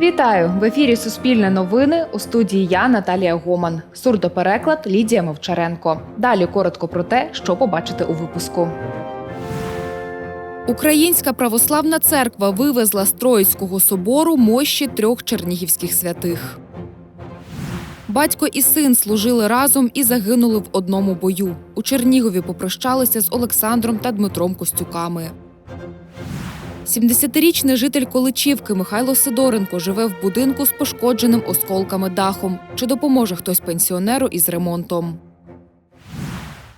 Вітаю в ефірі Суспільне новини у студії я Наталія Гоман. Сурдопереклад Лідія Мовчаренко. Далі коротко про те, що побачите у випуску. Українська православна церква вивезла з Троїцького собору мощі трьох чернігівських святих. Батько і син служили разом і загинули в одному бою. У Чернігові попрощалися з Олександром та Дмитром Костюками. 70-річний житель Количівки Михайло Сидоренко живе в будинку з пошкодженим осколками дахом. Чи допоможе хтось пенсіонеру із ремонтом?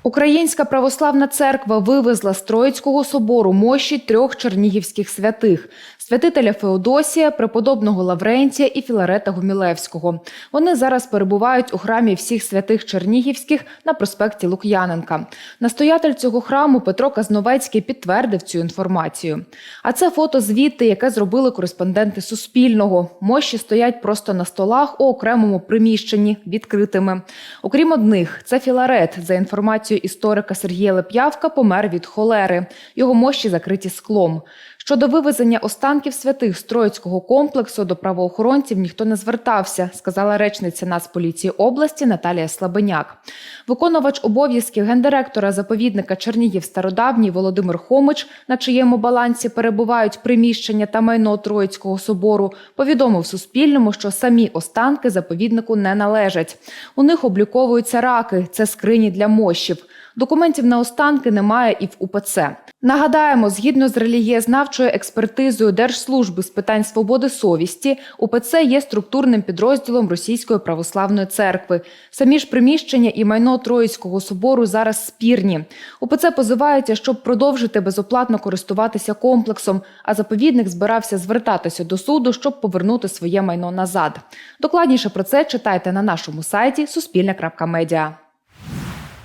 Українська православна церква вивезла з Троїцького собору мощі трьох чернігівських святих: святителя Феодосія, преподобного Лаврентія і Філарета Гумілевського. Вони зараз перебувають у храмі всіх святих чернігівських на проспекті Лук'яненка. Настоятель цього храму Петро Казновецький підтвердив цю інформацію. А це фото звідти, яке зробили кореспонденти Суспільного. Мощі стоять просто на столах у окремому приміщенні відкритими. Окрім одних, це Філарет. За інформацією історика Сергія Леп'явка, помер від холери. Його мощі закриті склом. Щодо вивезення останків святих з Троїцького комплексу до правоохоронців ніхто не звертався, сказала речниця Нацполіції області Наталія Слабеняк. Виконувач обов'язків гендиректора заповідника Чернігів Стародавній Володимир Хомич, на чиєму балансі перебувають приміщення та майно Троїцького собору, повідомив Суспільному, що самі останки заповіднику не належать. У них обліковуються раки, це скрині для мощів. Документів на останки немає і в УПЦ. Нагадаємо, згідно з релігієзнавчою експертизою Держслужби з питань свободи совісті, УПЦ є структурним підрозділом Російської православної церкви. Самі ж приміщення і майно Троїцького собору зараз спірні. УПЦ позивається, щоб продовжити безоплатно користуватися комплексом, а заповідник збирався звертатися до суду, щоб повернути своє майно назад. Докладніше про це читайте на нашому сайті Суспільне.Медіа.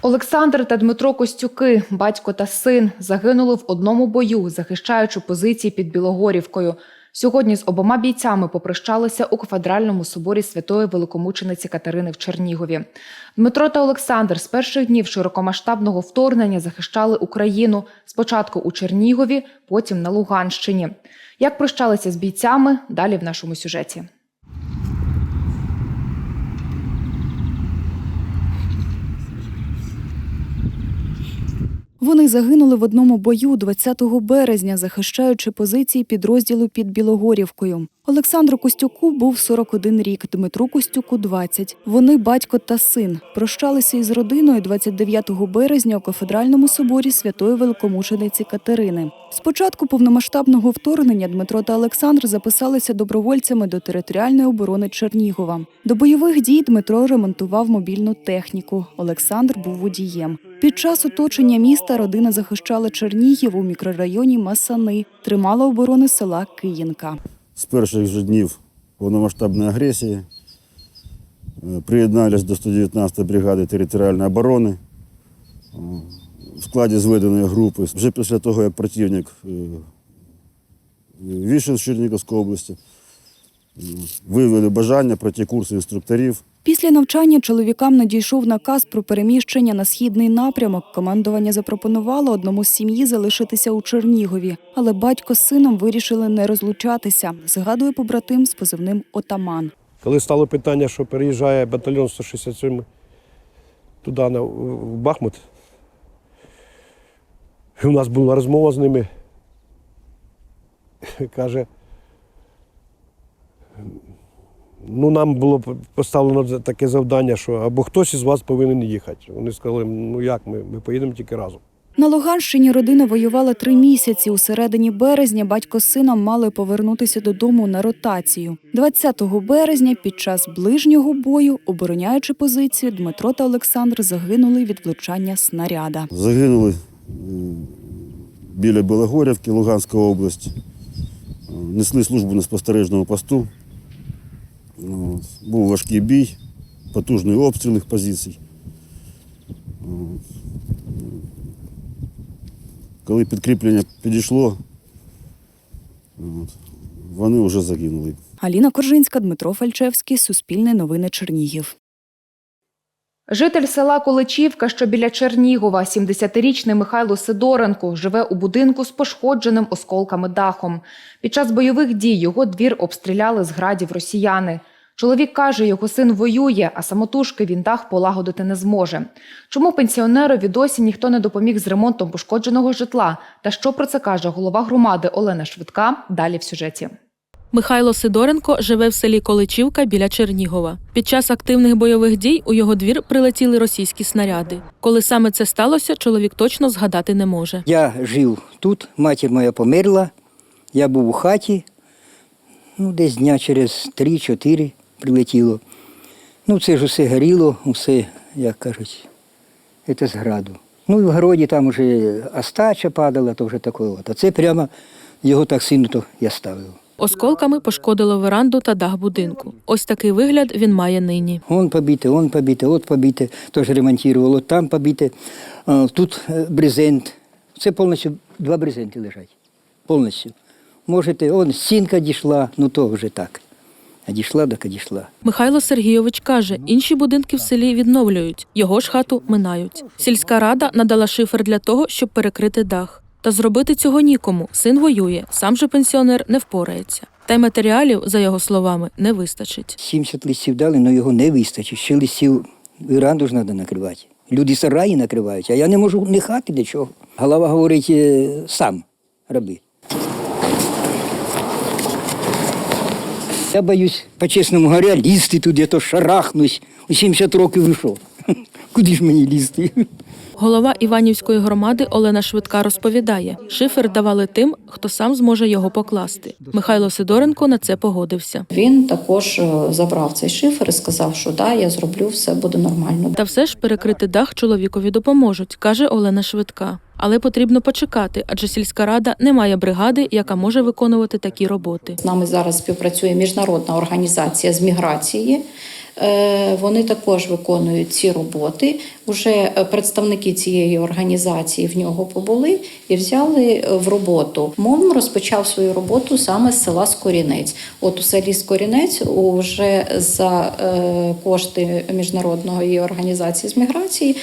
Олександр та Дмитро Костюки, батько та син, загинули в одному бою, захищаючи позиції під Білогорівкою. Сьогодні з обома бійцями попрощалися у кафедральному соборі святої великомучениці Катерини в Чернігові. Дмитро та Олександр з перших днів широкомасштабного вторгнення захищали Україну спочатку у Чернігові, потім на Луганщині. Як прощалися з бійцями? Далі в нашому сюжеті. Вони загинули в одному бою 20 березня, захищаючи позиції підрозділу під Білогорівкою. Олександру Костюку був 41 рік, Дмитру Костюку 20. Вони батько та син. Прощалися із родиною 29 березня у кафедральному соборі святої великомучениці Катерини. Спочатку повномасштабного вторгнення Дмитро та Олександр записалися добровольцями до територіальної оборони Чернігова. До бойових дій Дмитро ремонтував мобільну техніку. Олександр був водієм. Під час оточення міста родина захищала Чернігів у мікрорайоні Масани, тримала оборони села Киїнка. З перших же днів повномасштабної агресії е, приєднались до 119-ї бригади територіальної оборони е, в складі зведеної групи. Вже після того, як противник е, вийшов з Чернігівської області, виявили бажання пройти курси інструкторів. Після навчання чоловікам надійшов наказ про переміщення на східний напрямок. Командування запропонувало одному з сім'ї залишитися у Чернігові, але батько з сином вирішили не розлучатися. Згадує побратим з позивним Отаман. Коли стало питання, що переїжджає батальйон 167 туди на, в Бахмут, і у нас була розмова з ними. Каже, ну нам було поставлено таке завдання, що або хтось із вас повинен їхати. Вони сказали, ну як ми, ми поїдемо тільки разом. На Луганщині родина воювала три місяці. У середині березня батько з сином мали повернутися додому на ротацію. 20 березня під час ближнього бою, обороняючи позицію, Дмитро та Олександр загинули від влучання снаряда. Загинули біля Білогорівки, Луганська область. Е, Несли службу на спостережному посту. От. Був важкий бій, потужний обстріл їх позицій. Коли підкріплення підійшло, вони вже загинули. Аліна Коржинська, Дмитро Фальчевський, Суспільне новини Чернігів. Житель села Количівка, що біля Чернігова, 70-річний Михайло Сидоренко, живе у будинку з пошкодженим осколками дахом. Під час бойових дій його двір обстріляли з градів росіяни. Чоловік каже, його син воює, а самотужки він дах полагодити не зможе. Чому пенсіонерові досі ніхто не допоміг з ремонтом пошкодженого житла? Та що про це каже голова громади Олена Швидка? Далі в сюжеті. Михайло Сидоренко живе в селі Количівка біля Чернігова. Під час активних бойових дій у його двір прилетіли російські снаряди. Коли саме це сталося, чоловік точно згадати не може. Я жив тут, матір моя померла, я був у хаті, ну, десь дня через 3-4 прилетіло. Ну, це ж усе горіло, усе, як кажуть, це з граду. Ну і в городі там вже остача падала, то вже такого. А це прямо його так сильно то я ставив. Осколками пошкодило веранду та дах будинку. Ось такий вигляд він має нині. Он побите, он побите, от побите, теж ремонтував, от там побите. А, Тут е, брезент. Це повністю два брезенти лежать. Повністю. Можете, он стінка дійшла, ну то вже так. А дійшла, а дійшла. Михайло Сергійович каже, інші будинки в селі відновлюють, його ж хату минають. Сільська рада надала шифер для того, щоб перекрити дах. Та зробити цього нікому. Син воює, сам же пенсіонер не впорається. Та й матеріалів, за його словами, не вистачить. 70 листів дали, але його не вистачить. Ще листів веранду ж треба накривати. Люди сараї накривають, а я не можу не хати для чого. Голова говорить, е, сам роби. Я боюсь, по-чесному говоря, лізти туди, то шарахнусь. У 70 років вийшов. Куди ж мені лізти? Голова Іванівської громади Олена Швидка розповідає, шифер давали тим, хто сам зможе його покласти. Михайло Сидоренко на це погодився. Він також е, забрав цей шифер і сказав, що да, я зроблю, все буде нормально. Та все ж перекрити дах чоловікові допоможуть, каже Олена Швидка. Але потрібно почекати, адже сільська рада не має бригади, яка може виконувати такі роботи. З нами зараз співпрацює міжнародна організація з міграції. Е, Вони також виконують ці роботи. Уже е, представники цієї організації в нього побули і взяли е, в роботу. МОН розпочав свою роботу саме з села Скорінець. От у селі Скорінець уже за кошти міжнародної організації з міграції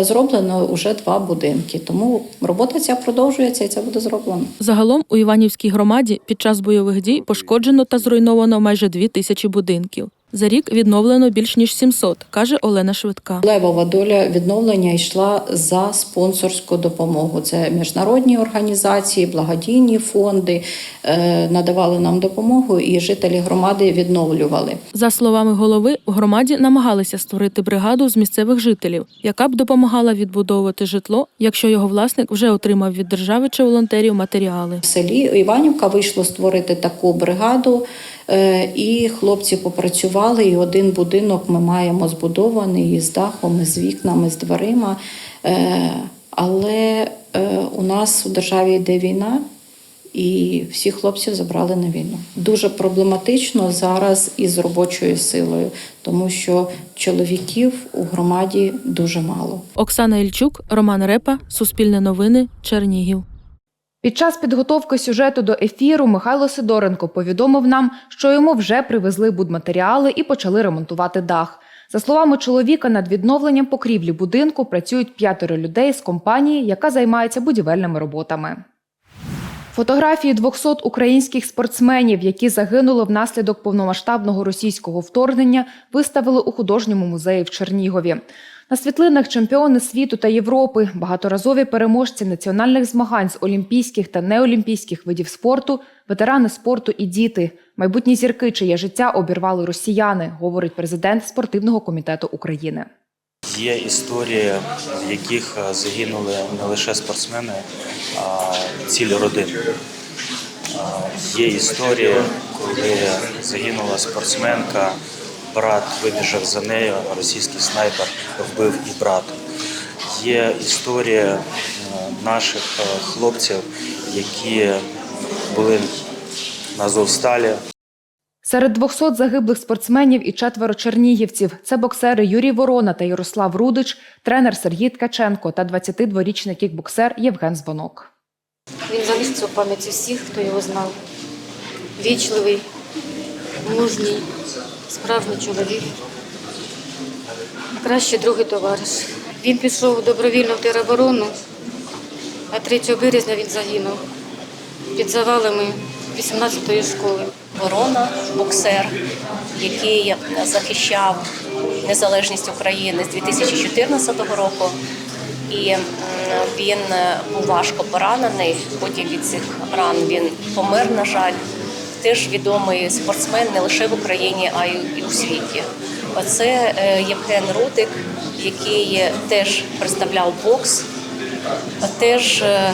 зроблено вже два будинки. Тому робота ця продовжується і це буде зроблено. Загалом у Іванівській громаді під час бойових дій пошкоджено та зруйновано майже дві тисячі будинків. За рік відновлено більш ніж 700, каже Олена Швидка. Левова доля відновлення йшла за спонсорську допомогу. Це міжнародні організації, благодійні фонди е, надавали нам допомогу, і жителі громади відновлювали. За словами голови, в громаді намагалися створити бригаду з місцевих жителів, яка б допомагала відбудовувати житло, якщо його власник вже отримав від держави чи волонтерів матеріали. В селі Іванівка вийшло створити таку бригаду, і хлопці попрацювали. І один будинок ми маємо збудований із дахом, із вікнами, з дверима. Е, Але е, у нас у державі йде війна. І всіх хлопців забрали на війну. Дуже проблематично зараз із робочою силою, тому що чоловіків у громаді дуже мало. Оксана Ільчук, Роман Репа, Суспільне новини, Чернігів. Під час підготовки сюжету до ефіру Михайло Сидоренко повідомив нам, що йому вже привезли будматеріали і почали ремонтувати дах. За словами чоловіка, над відновленням покрівлі будинку працюють п'ятеро людей з компанії, яка займається будівельними роботами. Фотографії 200 українських спортсменів, які загинули внаслідок повномасштабного російського вторгнення, виставили у художньому музеї в Чернігові. На світлинах чемпіони світу та Європи, багаторазові переможці національних змагань з олімпійських та неолімпійських видів спорту, ветерани спорту і діти, майбутні зірки, чиє життя обірвали росіяни, говорить президент спортивного комітету України. Є історії, в яких е, загинули не лише спортсмени, а цілі родини. Є історії, коли загинула спортсменка, брат вибіжав за нею, а російський снайпер вбив і брата. Є історія е, наших е, хлопців, які були на Азовсталі, Серед 200 загиблих спортсменів і четверо чернігівців це боксери Юрій Ворона та Ярослав Рудич, тренер Сергій Ткаченко та 22-річний кікбоксер Євген Звонок. Він залишиться у пам'яті всіх, хто його знав. Вічливий, мужній, справжній чоловік. кращий другий товариш. Він пішов добровільно в тероборону, а 3 березня він загинув під завалами 18-ї школи. Ворона, боксер, який захищав незалежність України з 2014 року. І він е, був важко поранений. Потім від цих ран він помер, на жаль. Теж відомий спортсмен не лише в Україні, а й у світі. Оце е, Євген Рудик, який теж представляв бокс, теж е,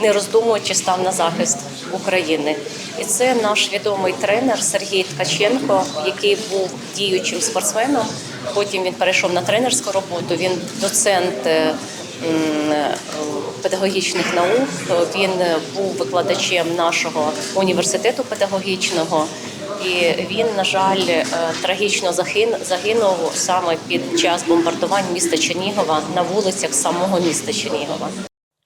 не роздумуючи став на захист України. І це наш відомий тренер Сергій Ткаченко, який був діючим спортсменом. Потім він перейшов на тренерську роботу. Він доцент е, педагогічних наук. Він був викладачем нашого університету педагогічного. І він, на жаль, е, трагічно загин- загинув саме під час бомбардувань міста Чернігова на вулицях самого міста Чернігова.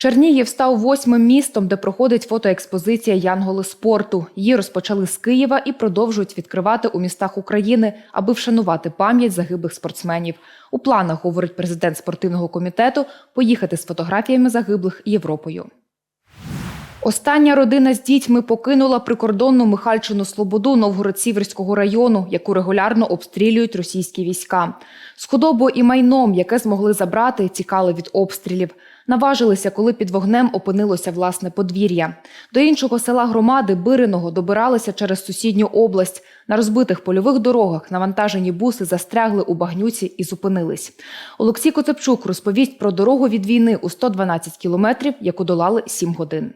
Чернігів став восьмим містом, де проходить фотоекспозиція Янголи спорту. Її розпочали з Києва і продовжують відкривати у містах України, аби вшанувати пам'ять загиблих спортсменів. У планах говорить президент спортивного комітету поїхати з фотографіями загиблих Європою. Остання родина з дітьми покинула прикордонну Михальчину Слободу Новгород-Сіверського району, яку регулярно обстрілюють російські війська. З худобою і майном, яке змогли забрати, тікали від обстрілів. Наважилися, коли під вогнем опинилося власне подвір'я. До іншого села громади Бириного добиралися через сусідню область. На розбитих польових дорогах навантажені буси застрягли у багнюці і зупинились. Олексій Коцепчук розповість про дорогу від війни у 112 кілометрів, яку долали 7 годин.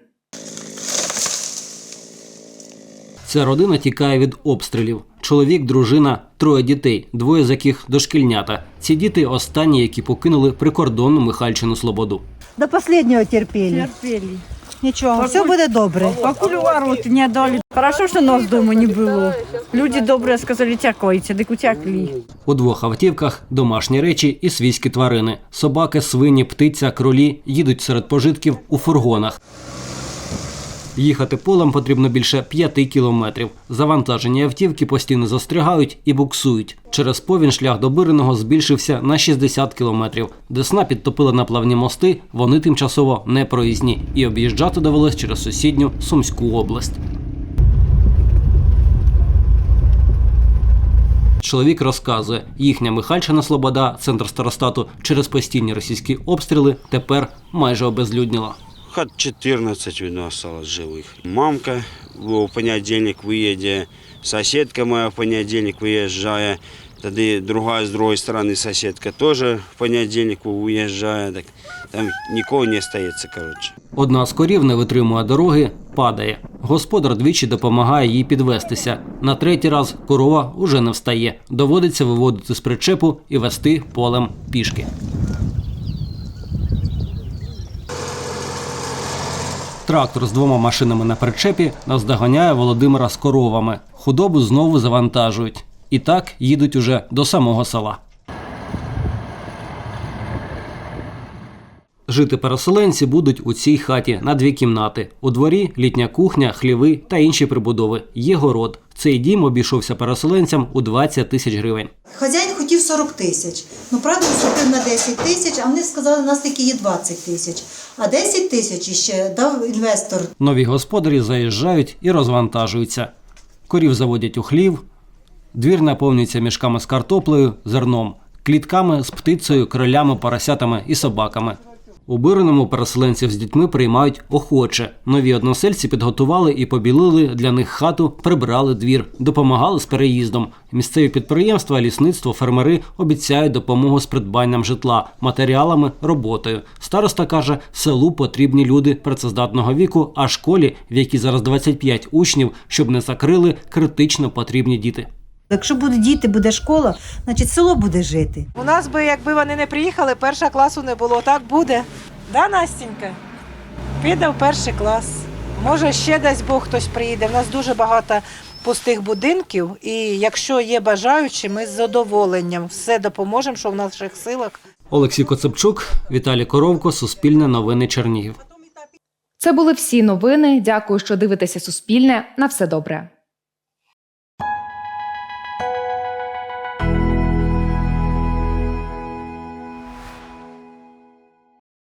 Ця родина тікає від обстрілів. Чоловік, дружина, троє дітей, двоє з яких дошкільнята. Ці діти останні, які покинули прикордонну Михальчину Слободу. До останнього терпіли. Терпели. Нічого, все буде добре. Покуль ворот не дали. Хорошо, что нас дома не было. Люди добрые сказали, тякайте, так утякли. У двох автівках домашні речі і свійські тварини. Собаки, свині, птиця, кролі їдуть серед пожитків у фургонах. Їхати полем потрібно більше п'яти кілометрів. Завантажені автівки постійно застрягають і буксують. Через повінь шлях до Бириного збільшився на 60 кілометрів. Десна підтопила наплавні мости, вони тимчасово не проїзні, і об'їжджати довелось через сусідню Сумську область. Чоловік розказує, їхня Михальчина Слобода, центр старостату, через постійні російські обстріли тепер майже обезлюдніла Хат 14 видно осталось живых. Мамка в понедельник выедет, соседка моя в понедельник выезжая, Тоді другая з другої сторони соседка тоже в понедельник уезжает. Так, там нікого не остается, короче. Одна з корів не витримує дороги, падає. Господар двічі допомагає їй підвестися. На третій раз корова уже не встає. Доводиться виводити з причепу і вести полем пішки. Трактор з двома машинами на причепі наздоганяє Володимира з коровами. Худобу знову завантажують. І так їдуть уже до самого села. Жити переселенці будуть у цій хаті на дві кімнати. У дворі літня кухня, хліви та інші прибудови. Є город. Цей дім обійшовся переселенцям у 20 тисяч гривень. Хазяїн хотів 40 тисяч. Ну, правда, уступив на 10 тисяч, а вони сказали, у нас тільки є 20 тисяч. А 10 тисяч ще дав інвестор. Нові господарі заїжджають і розвантажуються. Корів заводять у хлів, двір наповнюється мішками з картоплею, зерном, клітками з птицею, кролями, поросятами і собаками. У переселенців з дітьми приймають охоче. Нові односельці підготували і побілили для них хату, прибрали двір, допомагали з переїздом. Місцеві підприємства, лісництво, фермери обіцяють допомогу з придбанням житла, матеріалами, роботою. Староста каже, селу потрібні люди працездатного віку, а школі, в якій зараз 25 учнів, щоб не закрили, критично потрібні діти. Якщо будуть діти, буде школа, значить село буде жити. У нас би, якби вони не приїхали, першого класу не було. Так буде. Да, Настенька? Піде в перший клас. Може, ще десь Бог хтось приїде. У нас дуже багато пустих будинків, і якщо є бажаючі, ми з задоволенням все допоможемо, що в наших силах. Олексій Коцепчук, Віталій Коровко, Суспільне новини Чернігів. Це були всі новини. Дякую, що дивитеся Суспільне. На все добре.